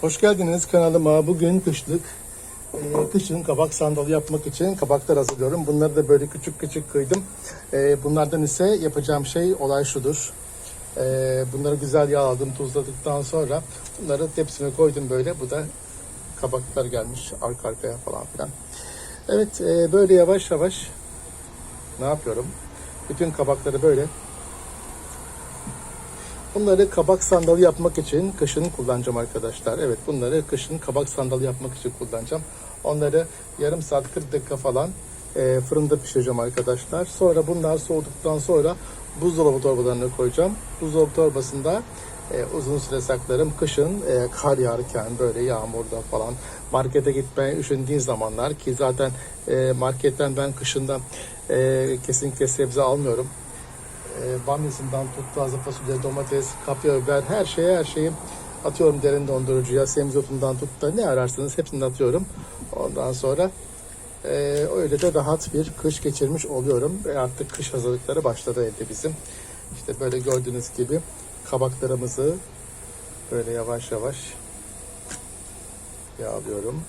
Hoş geldiniz kanalıma. Bugün kışlık e, kışın kabak sandalı yapmak için kabaklar hazırlıyorum. Bunları da böyle küçük küçük kıydım. E, bunlardan ise yapacağım şey olay şudur. E, bunları güzel yağladım, tuzladıktan sonra bunları tepsime koydum böyle. Bu da kabaklar gelmiş arka arkaya falan filan. Evet e, böyle yavaş yavaş ne yapıyorum? Bütün kabakları böyle Bunları kabak sandalı yapmak için kışın kullanacağım arkadaşlar. Evet bunları kışın kabak sandalı yapmak için kullanacağım. Onları yarım saat 40 dakika falan e, fırında pişireceğim arkadaşlar. Sonra bunlar soğuduktan sonra buzdolabı torbalarına koyacağım. Buzdolabı torbasında e, uzun süre saklarım. Kışın e, kar yağarken böyle yağmurda falan markete gitmeye üşendiğin zamanlar ki zaten e, marketten ben kışında e, kesinlikle sebze almıyorum e, bamyasından tut, taze fasulye, domates, kapya biber, her şeye her şeyi atıyorum derin dondurucuya. Semizotundan tut da ne ararsanız hepsini atıyorum. Ondan sonra e, öyle de rahat bir kış geçirmiş oluyorum. Ve artık kış hazırlıkları başladı evde bizim. İşte böyle gördüğünüz gibi kabaklarımızı böyle yavaş yavaş yağlıyorum.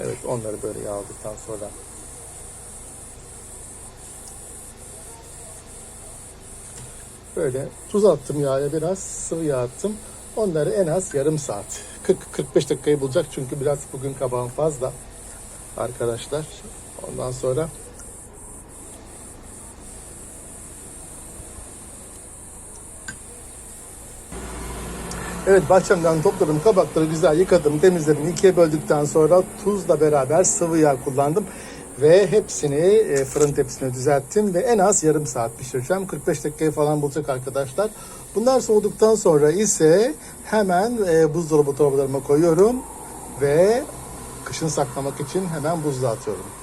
Evet onları böyle yağladıktan sonra Böyle tuz attım yağa biraz sıvı yağ attım. Onları en az yarım saat 40-45 dakikayı bulacak çünkü biraz bugün kabağım fazla arkadaşlar. Ondan sonra Evet bahçemden topladım kabakları güzel yıkadım temizledim ikiye böldükten sonra tuzla beraber sıvı yağ kullandım ve hepsini e, fırın tepsisine düzelttim ve en az yarım saat pişireceğim 45 dakikayı falan bulacak arkadaşlar bunlar soğuduktan sonra ise hemen e, buzdolabı torbalarıma koyuyorum ve kışın saklamak için hemen buzluğa atıyorum.